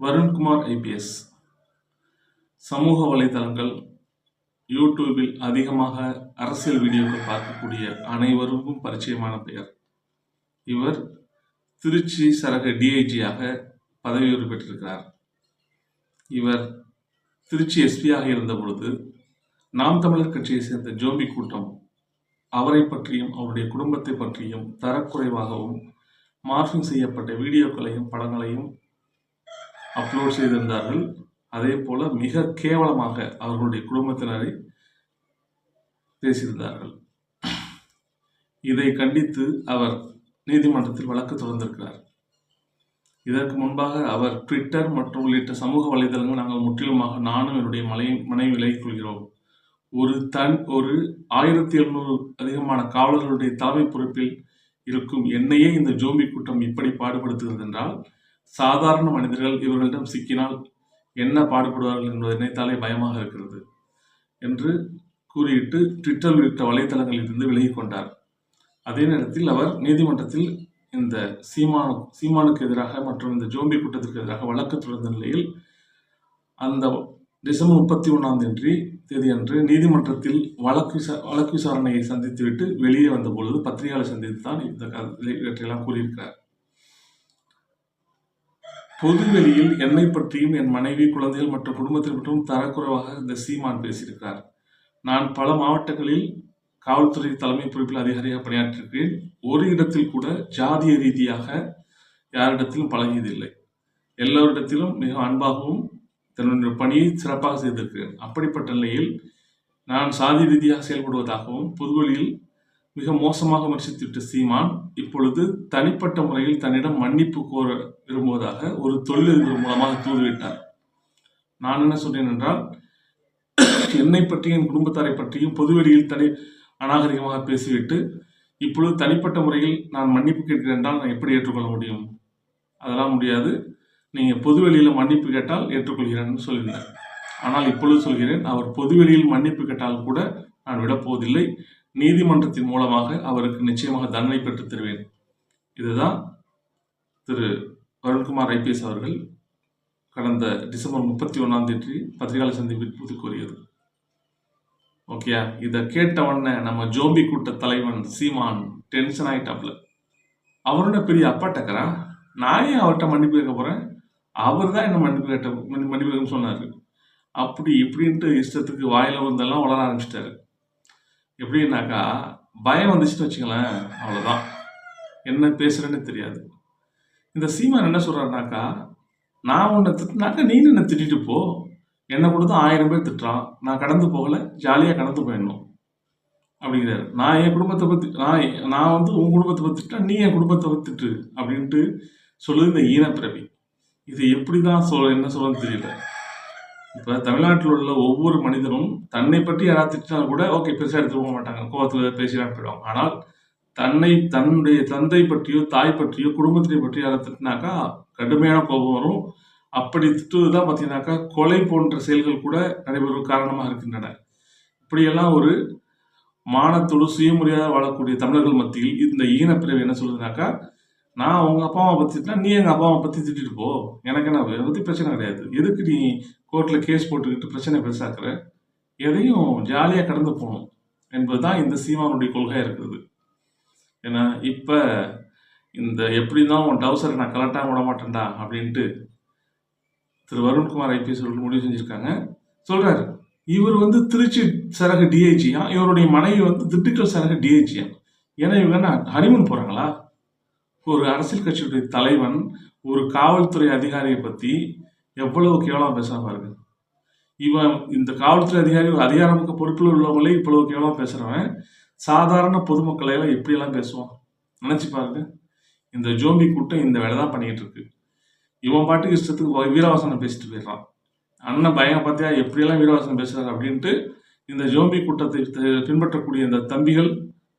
Varun Kumar IPS சமூக வலைதளங்கள் யூடியூபில் அதிகமாக அரசியல் வீடியோக்கள் பார்க்கக்கூடிய அனைவருக்கும் பரிச்சயமான பெயர். இவர் திருச்சி சரக டிஐஜியாக பதவி பெற்றிருக்கிறார். இவர் திருச்சி எஸ்பியாக இருந்த பொழுது நாம் தமிழர் கட்சியை சேர்ந்த ஜோம்பி கூட்டம் அவரை பற்றியும் அவருடைய குடும்பத்தை பற்றியும் தரக்குறைவாகவும் மார்பிங் செய்யப்பட்ட வீடியோக்களையும் படங்களையும் அப்லோட் செய்திருந்தார்கள். அதே போல மிக கேவலமாக அவர்களுடைய குடும்பத்தினரை பேசியிருந்தார்கள். இதை கண்டித்து அவர் நீதிமன்றத்தில் வழக்கு தொடர்ந்திருக்கிறார். இதற்கு முன்பாக அவர் ட்விட்டர் மற்றும் உள்ளிட்ட சமூக வலைதளங்கள் நாங்கள் முற்றிலுமாக நானும் என்னுடைய மலை மனைவி விலகிக் கொள்கிறோம். ஒரு தன் ஒரு ஆயிரத்தி எழுநூறு அதிகமான காவலர்களுடைய தலைமை பொறுப்பில் இருக்கும் என்னையே இந்த ஜோம்பி கூட்டம் இப்படி பாடுபடுத்துகிறது என்றால் சாதாரண மனிதர்கள் இவர்களிடம் சிக்கினால் என்ன பாடுபடுவார்கள் என்பதை நினைத்தாலே பயமாக இருக்கிறது என்று கூறியிட்டு ட்விட்டர் உள்ளிட்ட வலைத்தளங்களில் இருந்து விலகி கொண்டார். அதே நேரத்தில் அவர் நீதிமன்றத்தில் இந்த சீமானு சீமானுக்கு எதிராக மற்றும் இந்த ஜோம்பி கூட்டத்திற்கு எதிராக வழக்கு தொடர்ந்த நிலையில் அந்த டிசம்பர் முப்பத்தி ஒன்றாம் தேதி தேதியன்று நீதிமன்றத்தில் வழக்கு விசா வழக்கு விசாரணையை சந்தித்துவிட்டு வெளியே வந்த பொழுது பத்திரிகையாளர் சந்தித்து தான் இந்த இவற்றையெல்லாம் கூறியிருக்கிறார். பொதுவெளியில் என்னை பற்றியும் என் மனைவி குழந்தைகள் மற்றும் குடும்பத்தை பற்றியும் தரக்குறைவாக இந்த சீமான் பேசியிருக்கிறார். நான் பல மாவட்டங்களில் காவல்துறை தலைமை பொறுப்பில் அதிகாரியாக பணியாற்றியிருக்கிறேன் ஒரு இடத்தில் கூட ஜாதிய ரீதியாக யாரிடத்திலும் பழகியதில்லை. எல்லோரிடத்திலும் மிக அன்பாகவும் தன்னுடைய பணியை சிறப்பாக செய்திருக்கிறேன். அப்படிப்பட்ட நிலையில் நான் சாதி ரீதியாக செயல்படுவதாகவும் பொதுவெளியில் மிக மோசமாக விமர்சித்துவிட்ட சீமான் இப்பொழுது தனிப்பட்ட முறையில் தன்னிடம் மன்னிப்பு கோர விரும்புவதாக ஒரு தொழிலதிபர் மூலமாக தூதுவிட்டார். நான் என்ன சொன்னேன் என்றால் என்னை பற்றியும் என் குடும்பத்தாரை பற்றியும் பொதுவெளியில் தனி அநாகரிகமாக பேசிவிட்டு இப்பொழுது தனிப்பட்ட முறையில் நான் மன்னிப்பு கேட்கிறேன் என்றால் நான் எப்படி ஏற்றுக்கொள்ள முடியும்? அதெல்லாம் முடியாது. நீங்கள் பொதுவெளியில் மன்னிப்பு கேட்டால் ஏற்றுக்கொள்கிறேன்னு சொல்லியிருந்தார் ஆனால் இப்பொழுது சொல்கிறேன் அவர் பொதுவெளியில் மன்னிப்பு கேட்டால் கூட நான் விடப்போவதில்லை. நீதிமன்றத்தின் மூலமாக அவருக்கு நிச்சயமாக தண்டனை பெற்றுத் தருவேன். இதுதான் திரு. வருண்குமார் ஐபிஎஸ் அவர்கள் கடந்த டிசம்பர் முப்பத்தி ஒன்றாம் தேதி பத்திரிகையாளர் சந்திப்பின் புது கூறியது. ஓகேயா இதை கேட்டவொடனே நம்ம ஜோம்பி கூட்ட தலைவன் சீமான் டென்ஷன் ஆகிட்டாப்ல அவரோட பெரிய அப்பாட்டக்கரா நான் ஏன் அவர்கிட்ட மன்னிப்பு கேட்க போகிறேன் அவர் தான் என்ன மன்னிப்பு கேட்ட மன்னிப்பு கேட்கணும்னு சொன்னார். அப்படி இப்படின்ட்டு இஷ்டத்துக்கு வாயில் வந்தெல்லாம் வளர ஆரம்பிச்சிட்டாரு. எப்படின்னாக்கா பயம் வந்துச்சுன்னு வச்சுங்களேன் அவ்வளோதான் என்ன பேசுறேன்னு தெரியாது. இந்த சீமான் என்ன சொல்கிறாருனாக்கா நான் உன்னை திட்டினாக்கா நீ என்ன திட்டிட்டு போ. என்னை கூட தான் ஆயிரம் பேர் திட்டுறான். நான் கடந்து போகல ஜாலியாக கடந்து போயிடணும். அப்படிங்கிறாரு. நான் என் குடும்பத்தை பற்றி நான் நான் வந்து உன் குடும்பத்தை பற்றி நீ என் குடும்பத்தை பற்றி திட்டு அப்படின்ட்டு சொல்லுது இந்த ஈனப்பிறவி இது எப்படி தான் சொல் என்ன சொல்லணும்னு தெரியல. இப்போ தமிழ்நாட்டில் உள்ள ஒவ்வொரு மனிதனும் தன்னை பற்றி யாராவது திட்டினா கூட ஓகே பெருசாக எடுத்து போக மாட்டாங்க. கோபத்தில் பேசிடாம போயிடுவாங்க. ஆனால் தன்னை தன்னுடைய தந்தை பற்றியோ தாய் பற்றியோ குடும்பத்தை பற்றி யாராவது திட்டினாக்கா கடுமையான கோபம் வரும். அப்படி திட்டுவது தான் பார்த்தீங்கன்னாக்கா கொலை போன்ற செயல்கள் கூட நடைபெறும் காரணமாக இருக்கின்றன. இப்படியெல்லாம் ஒரு மானத்தோடு சுயமரியாதை வாழக்கூடிய தமிழர்கள் மத்தியில் இந்த ஈனப்பிரிவு என்ன சொல்லுதுனாக்கா நான் உங்கள் அப்பா அம்மா பற்றி நீ எங்கள் அப்பா அம்மா பற்றி திட்டிட்டு போ. எனக்கு என்ன அதை பிரச்சனை கிடையாது. எதுக்கு நீ கோர்ட்டில் கேஸ் போட்டுக்கிட்டு பிரச்சனை பெருசாக்குற எதையும் ஜாலியாக கடந்து போகணும் என்பதுதான் இந்த சீமானுடைய கொள்கை இருக்குது ஏன்னா இப்போ இந்த எப்படி தான் உன் டவுசரை நான் கலட்டாக விட மாட்டேன்டா அப்படின்ட்டு திரு வருண்குமார் ஐபிஎஸ் அவர்கள் முடிவு செஞ்சுருக்காங்க. சொல்கிறாரு இவர் வந்து திருச்சி சரக டிஐஜியா இவருடைய மனைவி வந்து திண்டுக்கல் சரக டிஐஜியா ஏன்னா இவங்க என்ன ஹனிமூன் போகிறாங்களா ஒரு அரசியல் கட்சியுடைய தலைவன் ஒரு காவல்துறை அதிகாரியை பற்றி எவ்வளவு கேவலமா பேசுறான் பாருங்க. இவன் இந்த காவல்துறை அதிகாரி ஒரு அதிகாரமிக்க பொறுப்பில் உள்ளவங்களே இவ்வளவு கேவலமா பேசுறவன். சாதாரண பொதுமக்களை எல்லாம் எப்படியெல்லாம் பேசுவான். நினைச்சு பாருங்க. இந்த ஜோம்பி கூட்டம் இந்த வேலை தான் பண்ணிட்டு இருக்கு. இவன் பாட்டுக்கு இஷ்டத்துக்கு வீரவாசனம் பேசிட்டு போயிடுறான். அண்ணன் பையன் பார்த்தியா எப்படியெல்லாம் வீரவாசனம் பேசுறாரு அப்படின்ட்டு இந்த ஜோம்பி கூட்டத்தை பின்பற்றக்கூடிய இந்த தம்பிகள்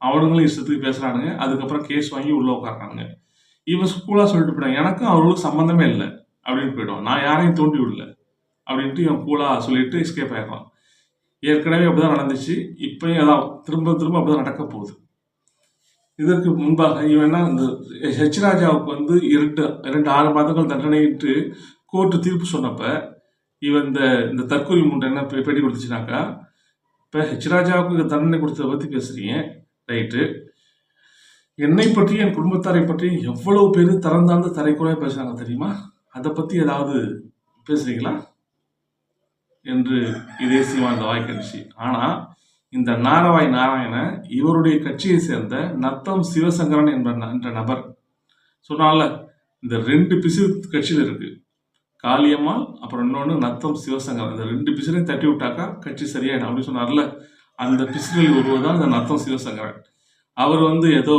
அவனுங்களும் இஷ்டத்துக்கு பேசுறானுங்க. அதுக்கப்புறம் கேஸ் வாங்கி உள்ள உட்காடுறானுங்க இவன் ஸ்கூலா சொல்லிட்டு போயிட்டான். எனக்கும் அவர்களுக்கு சம்மந்தமே இல்லை. அப்படின்னு போயிடும். நான் யாரையும் தூண்டி விடல. அப்படின்ட்டு இவன் கூலாக சொல்லிட்டு எஸ்கேப் ஆயிடுறான் ஏற்கனவே அப்படிதான் நடந்துச்சு. இப்பயும் அதான் திரும்ப திரும்ப அப்படிதான் நடக்க போகுது. இதற்கு முன்பாக இவன் என்ன இந்த ஹெச் ராஜாவுக்கு வந்து இரண்டு இரண்டு ஆறு மாதங்கள் தண்டனையிட்டு கோர்ட்டு தீர்ப்பு சொன்னப்ப இவன் இந்த இந்த தற்கொலை மூன்று என்ன பேட்டி கொடுத்துச்சுனாக்கா இப்போ ஹெச் ராஜாவுக்கு தண்டனை கொடுத்ததை பற்றி பேசுகிறீங்க ரைட்டு என்னை பற்றி என் குடும்பத்தாரை பற்றி எவ்வளவு பேர் தரந்தாழ்ந்த தரைக்குறையாக பேசுகிறாங்க தெரியுமா? அதை பற்றி ஏதாவது பேசுறீங்களா? என்று இதே சீமா வாய் வாய்க்கடிச்சு ஆனால் இந்த நாரவாய் நாராயண இவருடைய கட்சியை சேர்ந்த நத்தம் சிவசங்கரன் என்ற ந- என்ற நபர் சொன்னால இந்த ரெண்டு பிசு கட்சியில் இருக்கு. காளியம்மாள் அப்புறம் இன்னொன்று நத்தம் சிவசங்கரன். இந்த ரெண்டு பிசுலையும் தட்டி விட்டாக்கா கட்சி சரியாயிடும் அப்படின்னு சொன்னார்ல. அந்த பிசுகளில் ஒருவர் தான் இந்த நத்தம் சிவசங்கரன். அவர் வந்து ஏதோ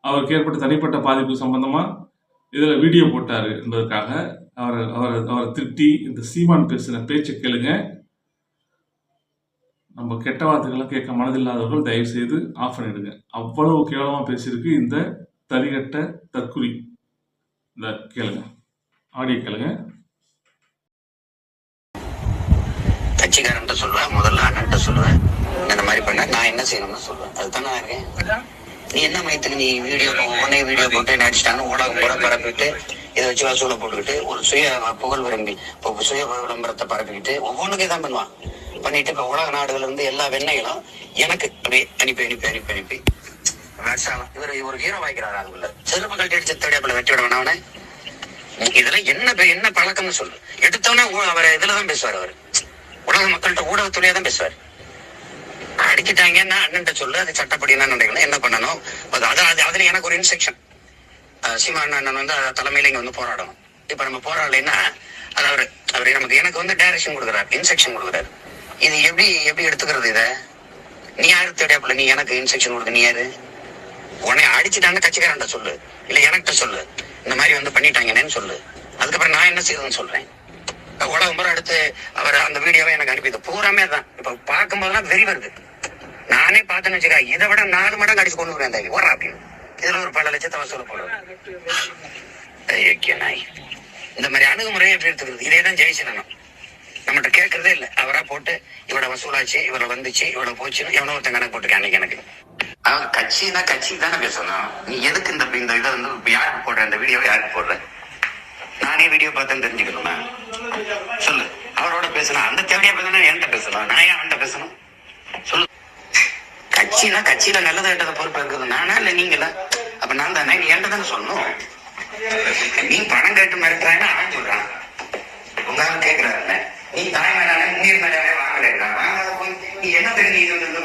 அவருக்கு ஏற்பட்ட தனிப்பட்ட பாதிப்பு சம்பந்தமாக இதில் வீடியோ போட்டார் என்பதற்காக அவர் அவர் அவரை திட்டி இந்த சீமான் பேசின பேச்சை கேளுங்க. நம்ம கெட்ட வார்த்தைகள்லாம் கேட்க மனதில்லாதவர்கள் தயவு செய்து ஆஃப் பண்ணிடுங்க. அவ்வளவு கேவலமாக பேசியிருக்கு இந்த தரிகட்ட தற்குறி. இந்த கேளுங்க. ஆடியோ கேளுங்க. கட்சிக்காரன்ட்ட சொல்லுவேன் முதல்ல அண்ணன்ட்ட சொல்லுவேன். இந்த மாதிரி பண்ண நான் என்ன செய்யணும்னு சொல்லுவேன். அதுதான் நான் இருக்கேன். நீ என்ன மயத்துக்கு நீ வீடியோ உடனே வீடியோ போட்டு நடிச்சிட்டாங்க ஊடகம் கூட பரப்பிட்டு இதை வச்சு வசூலை போட்டுக்கிட்டு ஒரு சுய புகழ் விரும்பி இப்போ சுய விளம்பரத்தை பரப்பிக்கிட்டு ஒவ்வொன்றுக்கு தான் பண்ணுவான். பண்ணிட்டு இப்போ உலக நாடுகள் இருந்து எல்லா வெண்ணைகளும் எனக்கு அப்படியே அனுப்பி அனுப்பி அனுப்பி அனுப்பி. இவர் ஒரு ஹீரோ வாய்க்கிறாரு அதுக்குள்ள செருப்பு கட்டி அடிச்சு தேடியாப்புல வெட்டி விட வேணா அவனை? இதுல என்ன என்ன பழக்கம்னு சொல்லு. எடுத்தவொடனே ஊ- அவர் இதுலதான் பேசுவார் அவர். உலக மக்கள்கிட்ட ஊடகத்துறையா தான் பேசுவார். அடிச்சிட்டாங்கன்னா அண்ணன் சொல்லு அது சட்டப்படி என்ன நடக்கணும் என்ன பண்ணணும்? அது அது- அதுல எனக்கு ஒரு இன்ஸ்ட்ரக்ஷன் சீமா அண்ணன் வந்து தலைமையில இங்க வந்து போராடணும். இப்ப நம்ம போராடலைன்னா அது அவரு அவரு நமக்கு எனக்கு வந்து டைரக்ஷன் கொடுக்குறாரு இன்ஸ்ட்ரக்ஷன் கொடுக்குறாரு. இது எப்படி எப்படி எடுத்துக்கிறது இத? நீ யாரு தேடியாப்புல நீ எனக்கு இன்ஸ்ட்ரக்ஷன் கொடுக்க நீ யாரு? உன்னை அடிச்சுட்டாங்க கட்சிக்காரன்ட்ட சொல்லு. இல்ல எனக்கிட்ட சொல்லு. இந்த மாதிரி வந்து பண்ணிட்டாங்கன்னு சொல்லு. அதுக்கப்புறம் நான் என்ன செய்யறதுன்னு சொல்றேன். உலகம் பூரா எடுத்து அவர் அந்த வீடியோவை எனக்கு அனுப்பிது பூராமே தான் இப்ப பார்க்கும்போதெல்லாம் வெறி வருது. நானே பார்த்தேன்னு வச்சுக்கா இதை விட நாலு மடங்கு அடிச்சு கொண்டு வரேன் அந்த ஓரா அப்படின்னு இதுல ஒரு பல லட்சத்தை வசூல் போடுவேன் நாய். இந்த மாதிரி அணுகுமுறையை எப்படி எடுத்துக்கிறது? இதே தான் ஜெயிச்சிடணும் நம்மகிட்ட கேட்கறதே இல்லை. அவரா போட்டு இவட வசூலாச்சு இவட வந்துச்சு இவட போச்சுன்னு எவனோ ஒருத்தன் கணக்கு போட்டுருக்கேன் அன்னைக்கு எனக்கு. அவன் கட்சினா கட்சி தானே பேசணும். நீ எதுக்கு இந்த இந்த இதை வந்து யாருக்கு போடுற? இந்த வீடியோவை யாருக்கு போடுற? நானே வீடியோ பார்த்தேன்னு தெரிஞ்சுக்கணுமா? சொல்லு. அவரோட பேசணும். அந்த தேவையா பேசணும் என்கிட்ட பேசணும் நான் ஏன் அவன்கிட்ட பேசணும்? சொல்லு. கட்சினா கட்சியில நல்லது கெட்டத பொறுப்பு இருக்குது. நானா இல்ல நீங்களா? அப்ப நான் தானே நீ என்கிட்ட தானே நீ பணம் கேட்டு மிரட்டுறான்னு அவன் சொல்றான். உங்க கேக்குறாரு நீ தாய் மேலான நீர் மேலான வாங்கல வாங்காத போய் நீ என்ன தெரிஞ்சு இது